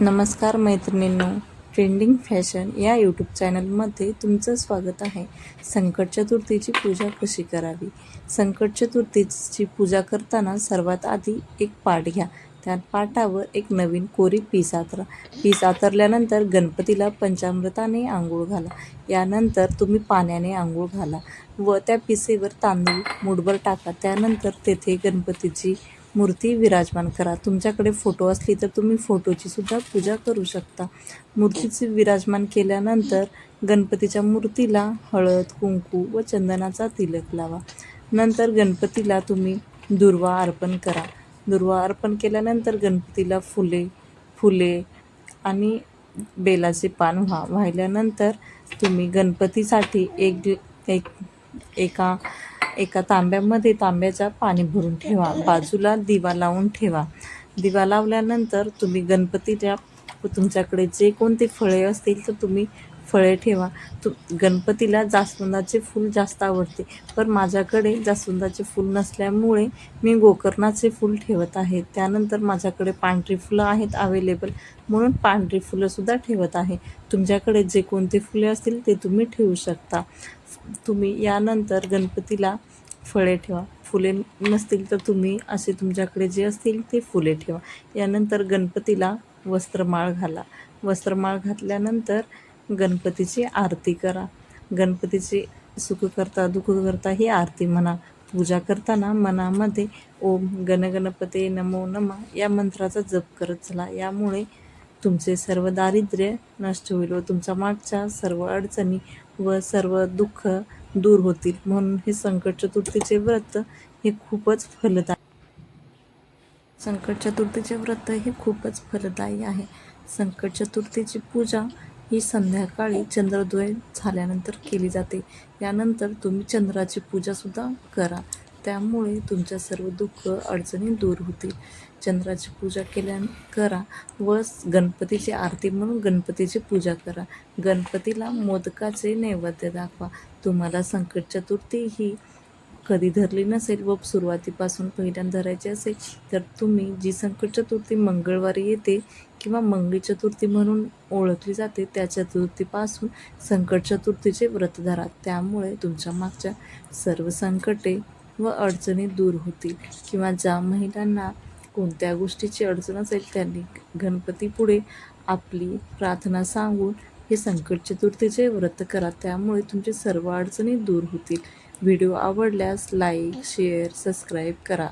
नमस्कार मैत्रिणींनो trending fashion या यूट्यूब चॅनलमध्ये तुमचं स्वागत आहे. संकट चतुर्थीची पूजा कशी करावी? संकट चतुर्थीची पूजा करताना सर्वात आधी एक पाट घ्या. त्या पाटावर एक नवीन कोरी पीस आतरा. पीस आतरल्यानंतर गणपतीला पंचामृताने आंघोळ घाला. यानंतर तुम्ही पाण्याने आंघोळ घाला व त्या पिसेवर तांदूळ मुठभर टाका. त्यानंतर तेथे गणपतीची मूर्ती विराजमान करा. तुमच्याकडे फोटो असली तर तुम्ही फोटोची सुद्धा पूजा करू शकता. मूर्तीचे विराजमान केल्यानंतर गणपतीच्या मूर्तीला हळद कुंकू व चंदनाचा तिलक लावा. नंतर गणपतीला तुम्ही दुर्वा अर्पण करा. दुर्वा अर्पण केल्यानंतर गणपतीला फुले फुले आणि बेलाचे पान व्हा. वाहिल्यानंतर तुम्ही गणपतीसाठी एक एक एका एका तांब्यामध्ये तांब्याच्या पाणी भरून ठेवा. बाजूला दिवा लावून ठेवा. दिवा लावल्यानंतर तुम्ही गणपतीच्या तुमच्याकडे जे कोणते फळे असतील तर तुम्ही फळे ठेवा. तु गणपतीला जास्वंदाचे फूल जास्त आवडते. पण माझ्याकडे जास्वंदाचे फूल नसल्यामुळे मी गोकर्णाचे फूल ठेवत आहे. त्यानंतर माझ्याकडे पांढरी फुलं आहेत अवेलेबल म्हणून पांढरी फुलंसुद्धा ठेवत आहे. तुमच्याकडे जे कोणते फुले असतील ते तुम्ही ठेवू शकता. तुम्ही यानंतर गणपतीला फळे ठेवा. फुले नसतील तर तुम्ही असे तुमच्याकडे जे असतील ते फुले ठेवा. यानंतर गणपतीला वस्त्रमाळ घाला. वस्त्रमाळ घातल्यानंतर गणपतीची आरती करा. गणपतीची सुख करता दुःख करता ही आरती म्हणा. पूजा करताना मनामध्ये ओम गणगणपते नमो नम या मंत्राचा जप करत चला. यामुळे तुमचे सर्व दारिद्र्य नष्ट होईल व तुमच्या मागच्या सर्व अडचणी व सर्व दुःख दूर होतील. म्हणून हे संकट चतुर्थीचे व्रत हे खूपच फलदायी संकट चतुर्थीचे व्रत हे खूपच फलदायी आहे. संकट चतुर्थीची पूजा ही संध्याकाळी चंद्रोदय झाल्यानंतर केली जाते. यानंतर तुम्ही चंद्राची पूजासुद्धा करा. त्यामुळे तुमच्या सर्व दुःख अडचणी दूर होतील. चंद्राची पूजा केल्या करा. व गणपतीची आरती म्हणून गणपतीची पूजा करा. गणपतीला मोदकाचे नैवेद्य दाखवा. तुम्हाला संकट चतुर्थी ही कधी धरली नसेल व सुरुवातीपासून पहिल्यांदा धरायची असेल तर तुम्ही जी संकट चतुर्थी मंगळवारी येते किंवा मंगळी चतुर्थी म्हणून ओळखली जाते त्या चतुर्थीपासून संकट चतुर्थीचे व्रत धरा. त्यामुळे तुमच्या मागच्या सर्व संकटे व अडचणी दूर होतील. किंवा ज्या महिलांना कोणत्या गोष्टीची अडचण असेल त्यांनी गणपतीपुढे आपली प्रार्थना सांगून हे संकट चतुर्थीचे व्रत करा. त्यामुळे तुमचे सर्व अडचणी दूर होतील. व्हिडिओ आवडल्यास लाईक शेअर सबस्क्राईब करा.